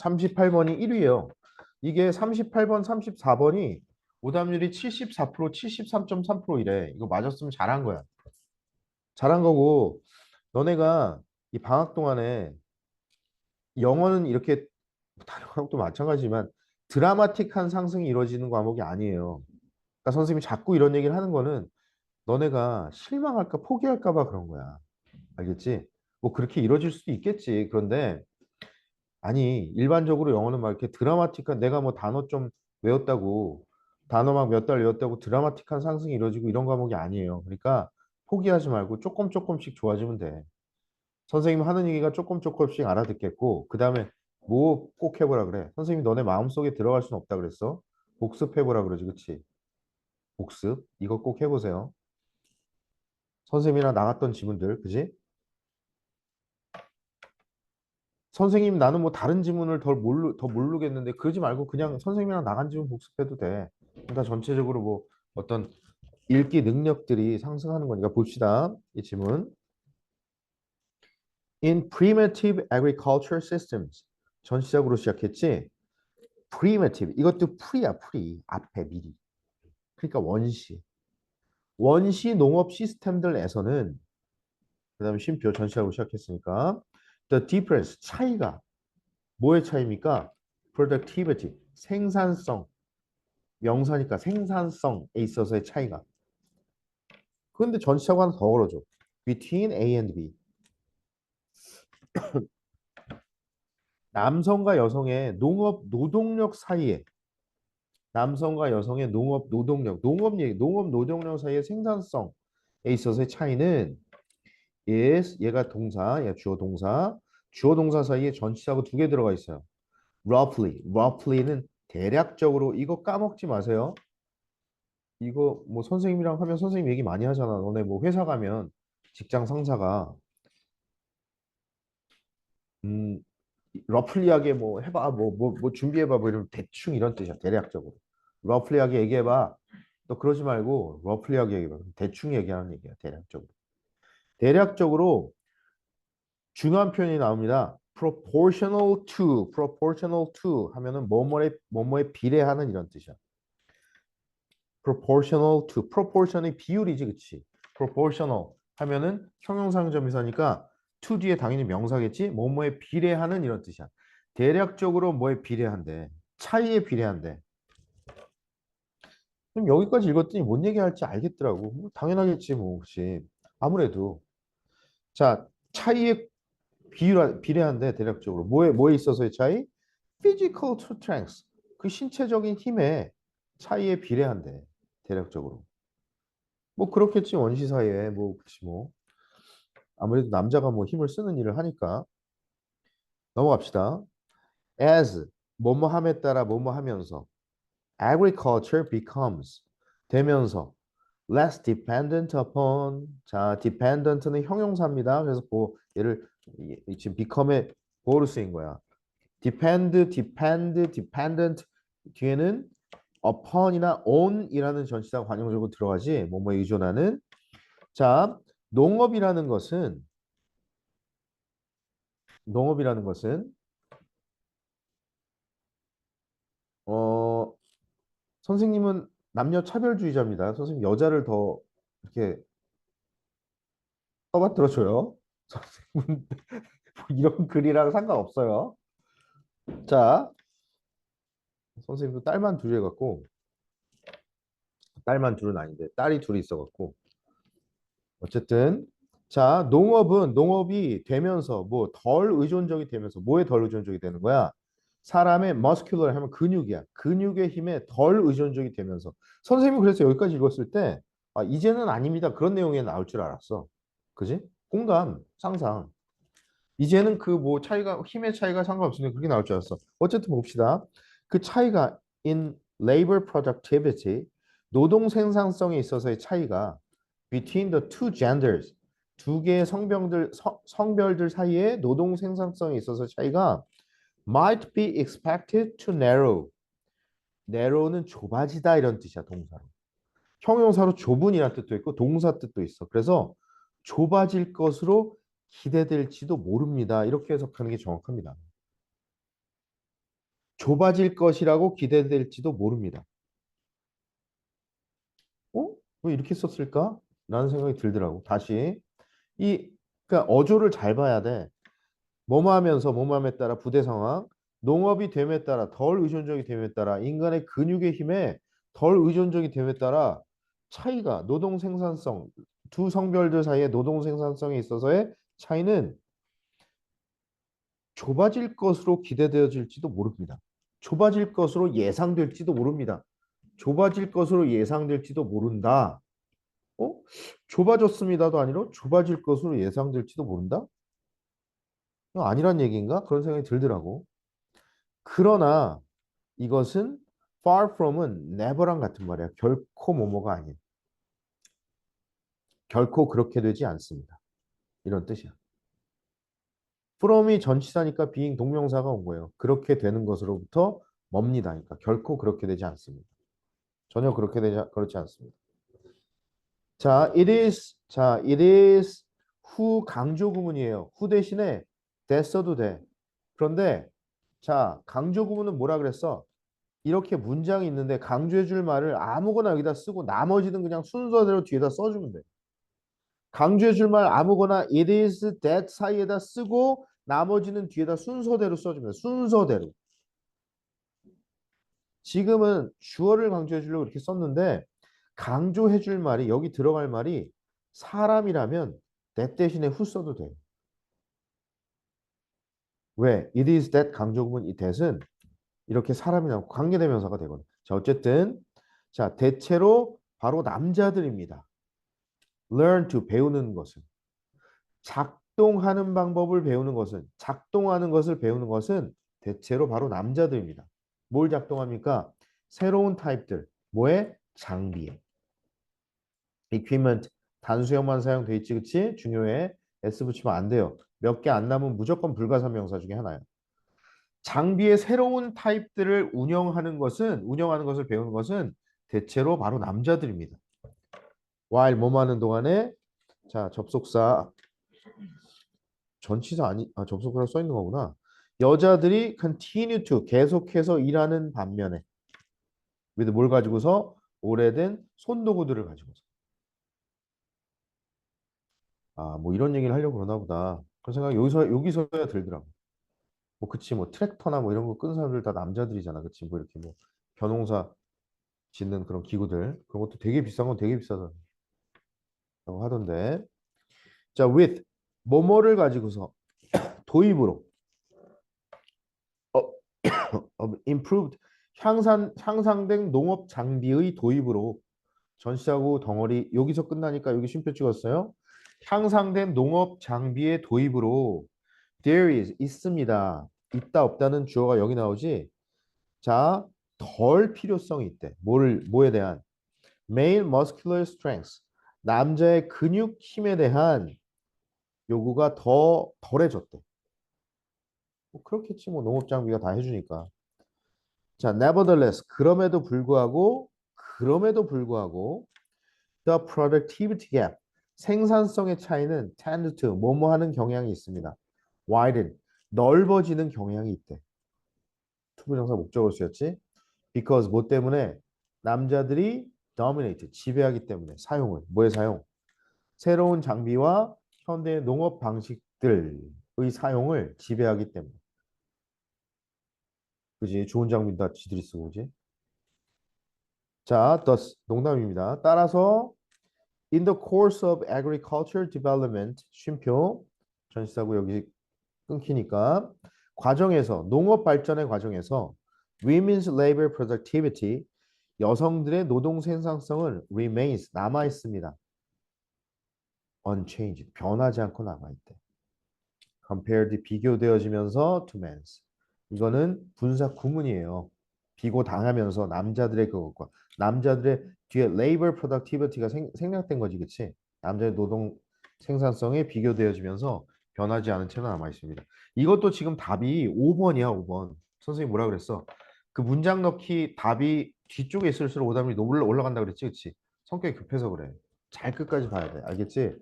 38번이 1위예요. 이게 38번, 34번이 오답률이 74%, 73.3%이래. 이거 맞았으면 잘한 거야. 잘한 거고 너네가 이 방학 동안에 영어는 이렇게 다른 과목도 마찬가지지만 드라마틱한 상승이 이루어지는 과목이 아니에요. 그러니까 선생님이 자꾸 이런 얘기를 하는 거는 너네가 실망할까 포기할까 봐 그런 거야. 알겠지? 뭐 그렇게 이루어질 수도 있겠지. 그런데 아니 일반적으로 영어는 막 이렇게 드라마틱한 내가 뭐 단어 좀 외웠다고 단어 막 몇 달 외웠다고 드라마틱한 상승이 이루어지고 이런 과목이 아니에요. 그러니까 포기하지 말고 조금 조금씩 좋아지면 돼. 선생님 하는 얘기가 조금 조금씩 알아듣겠고 그 다음에 뭐 꼭 해보라 그래. 선생님이 너네 마음속에 들어갈 수는 없다 그랬어. 복습해보라 그러지 그치? 복습 이거 꼭 해보세요. 선생님이랑 나갔던 지문들 그지? 선생님 나는 뭐 다른 지문을 더 모르 더 모르겠는데 그러지 말고 그냥 선생님이랑 나간 지문 복습해도 돼. 그러니까 전체적으로 뭐 어떤 읽기 능력들이 상승하는 거니까 봅시다. 이 지문. In primitive agriculture systems. 전 시작으로 시작했지. primitive. 이것도 pre야, pre. 앞에 미리. 그러니까 원시. 원시 농업 시스템들에서는 그다음에 쉼표 전 시작으로 시작했으니까 the difference 차이가 뭐의 차이입니까? productivity 생산성. 명사니까 생산성에 있어서의 차이가. 그런데 전치사고 하나 더 걸어줘. Between A and B. 남성과 여성의 농업 노동력 사이에 남성과 여성의 농업 노동력 농업 얘기 농업 노동력 사이의 생산성에 있어서의 차이는 is 얘가 동사, 얘가 주어 동사, 주어 동사 사이에 전치사하고 두 개 들어가 있어요. roughly, roughly는 대략적으로 이거 까먹지 마세요. 이거 뭐 선생님이랑 하면 선생님 얘기 많이 하잖아. 너네 뭐 회사 가면 직장 상사가. 음 러플리하게 뭐 해봐 뭐 뭐 뭐 준비해봐 뭐 이러면 대충 이런 뜻이야 대략적으로. 러플리하게 얘기해봐. 너 그러지 말고 러플리하게 얘기해봐. 대충 얘기하는 얘기야 대략적으로 대략적으로 중요한 표현이 나옵니다. proportional to, proportional to 하면은 뭐뭐에 뭐뭐에 비례하는 이런 뜻이야. proportional to, proportion이 비율이지, 그치? proportional 하면은 형용사점이사니까 to 뒤에 당연히 명사겠지? 뭐뭐에 비례하는 이런 뜻이야. 대략적으로 뭐에 비례한대? 차이에 비례한대. 그럼 여기까지 읽었더니 뭔 얘기할지 알겠더라고. 뭐 당연하겠지, 뭐 혹시 아무래도 자 차이에 비율 비례한데 대략적으로. 뭐에 뭐에 있어서의 차이? physical strength. 그 신체적인 힘에 차이에 비례한데 대략적으로. 뭐 그렇겠지 원시 사이에 뭐 그렇지 뭐. 아무래도 남자가 뭐 힘을 쓰는 일을 하니까. 넘어갑시다. as 뭐뭐 함에 따라 뭐뭐 하면서. Agriculture becomes 되면서 less dependent upon 자 dependent는 형용사입니다. 그래서 뭐 얘를 이- 지금 become의 보호로 쓰인 거야. depend, depend, dependent 뒤에는 upon이나 on이라는 전치사가 관용적으로 들어가지 뭐뭐 의존하는 자 농업이라는 것은 농업이라는 것은 어 선생님은 남녀 차별주의자입니다. 선생님 여자를 더 이렇게 떠받들어 줘요. 선생님은 이런 글이랑 상관없어요. 자, 선생님도 딸만 둘이 해갖고 딸만 둘은 아닌데 딸이 둘이 있어갖고 어쨌든 자 농업은 농업이 되면서 뭐 덜 의존적이 되면서 뭐에 덜 의존적이 되는 거야? 사람의 머스큘러 하면 근육이야. 근육의 힘에 덜 의존적이 되면서 선생님이 그래서 여기까지 읽었을 때 아, 이제는 아닙니다. 그런 내용이 나올 줄 알았어. 그지? 공감, 상상. 이제는 그 뭐 차이가 힘의 차이가 상관없으니 그렇게 나올 줄 알았어. 어쨌든 봅시다. 그 차이가 in labor productivity 노동 생산성에 있어서의 차이가 between the two genders 두 개의 성병들 성, 성별들 사이에 노동 생산성에 있어서 차이가 might be expected to narrow. narrow는 좁아지다 이런 뜻이야 동사로. 형용사로 좁은이라는 뜻도 있고 동사 뜻도 있어. 그래서 좁아질 것으로 기대될지도 모릅니다. 이렇게 해석하는 게 정확합니다. 좁아질 것이라고 기대될지도 모릅니다. 어? 왜 이렇게 썼을까? 라는 생각이 들더라고. 다시 이 그러니까 어조를 잘 봐야 돼. 뭐뭐 하면서 뭐뭐함에 따라 부대 상황, 농업이 됨에 따라 덜 의존적이 됨에 따라 인간의 근육의 힘에 덜 의존적이 됨에 따라 차이가 노동 생산성 두 성별들 사이의 노동 생산성에 있어서의 차이는 좁아질 것으로 기대되어질지도 모릅니다. 좁아질 것으로 예상될지도 모릅니다. 좁아질 것으로 예상될지도 모른다. 어? 좁아졌습니다도 아니라 좁아질 것으로 예상될지도 모른다? 이거 아니란 얘기인가? 그런 생각이 들더라고. 그러나 이것은 far from은 never랑 같은 말이야. 결코 뭐뭐가 아닌. 결코 그렇게 되지 않습니다. 이런 뜻이야. from이 전치사니까 being 동명사가 온 거예요. 그렇게 되는 것으로부터 멉니다. 그러니까 결코 그렇게 되지 않습니다. 전혀 그렇게 되지 그렇지 않습니다. 자, it is 자, it is who 강조 구문이에요. who 대신에 써도 돼. 그런데 자, 강조 구문은 뭐라 그랬어? 이렇게 문장이 있는데 강조해 줄 말을 아무거나 여기다 쓰고 나머지는 그냥 순서대로 뒤에다 써주면 돼. 강조해 줄 말 아무거나 it is that 사이에다 쓰고 나머지는 뒤에다 순서대로 써주면 돼. 순서대로. 지금은 주어를 강조해 주려고 이렇게 썼는데 강조해 줄 말이 여기 들어갈 말이 사람이라면 that 대신에 who 써도 돼요. 왜? it is that 강조구문 이 that은 이렇게 사람이나 관계대명사가 되거든. 자, 어쨌든 자, 대체로 바로 남자들입니다. learn to 배우는 것은 작동하는 방법을 배우는 것은 작동하는 것을 배우는 것은 대체로 바로 남자들입니다. 뭘 작동합니까? 새로운 타입들. 뭐에? 장비에. equipment 단수형만 사용돼 있지 그치? 중요해. S 붙이면 안 돼요. 몇 개 안 남으면 무조건 불가사명사 중에 하나예요. 장비의 새로운 타입들을 운영하는 것은 운영하는 것을 배우는 것은 대체로 바로 남자들입니다. while 뭐뭐 하는 동안에 자 접속사 전치사 아니 아 접속사로 써 있는 거구나. 여자들이 continue to 계속해서 일하는 반면에 with 뭘 가지고서 오래된 손도구들을 가지고서 아 뭐 이런 얘기를 하려고 그러나 보다 그런 생각이 여기서 여기서야 들더라고. 뭐 그치 뭐 트랙터나 뭐 이런 거 끈 사람들 다 남자들이잖아 그치 뭐 이렇게 뭐 벼농사 짓는 그런 기구들 그런 것도 되게 비싼 건 되게 비싸다고 하던데 자 with 뭐뭐를 가지고서 도입으로 어, 어, improved 향상 향상된 농업 장비의 도입으로 전시하고 덩어리 여기서 끝나니까 여기 쉼표 찍었어요. 향상된 농업 장비의 도입으로 there is 있습니다. 있다 없다는 주어가 여기 나오지. 자, 덜 필요성이 있대. 뭐를 뭐에 대한 male muscular strength 남자의 근육 힘에 대한 요구가 더 덜해졌대. 뭐 그렇겠지 뭐 농업 장비가 다 해주니까. 자, nevertheless 그럼에도 불구하고 그럼에도 불구하고 the productivity gap 생산성의 차이는 tend to 뭐뭐 하는 경향이 있습니다. widen 넓어지는 경향이 있대. 투부정사 목적으로 쓰였지. because 뭐 때문에 남자들이 dominate 지배하기 때문에 사용을 뭐에 사용? 새로운 장비와 현대 농업 방식들의 사용을 지배하기 때문에. 그지? 좋은 장비는 다 지들이 쓰고 그지? 자, thus 농담입니다. 따라서 in the course of agriculture development 쉼표 전시사고 여기 끊기니까 과정에서 농업 발전의 과정에서 women's labor productivity 여성들의 노동 생산성은 remains 남아 있습니다. unchanged 변하지 않고 남아 있대. compared 비교되어지면서 to men's 이거는 분사 구문이에요. 비고 당하면서 남자들의 그것과 남자들의 뒤에 labor productivity가 생, 생략된 거지, 그치? 남자의 노동 생산성에 비교되어지면서 변하지 않은 채로 남아 있습니다. 이것도 지금 답이 5번이야, 5번. 선생님이 뭐라 그랬어? 그 문장 넣기 답이 뒤쪽에 있을수록 오답이 올라 올라간다 그랬지, 그치? 성격이 급해서 그래. 잘 끝까지 봐야 돼, 알겠지?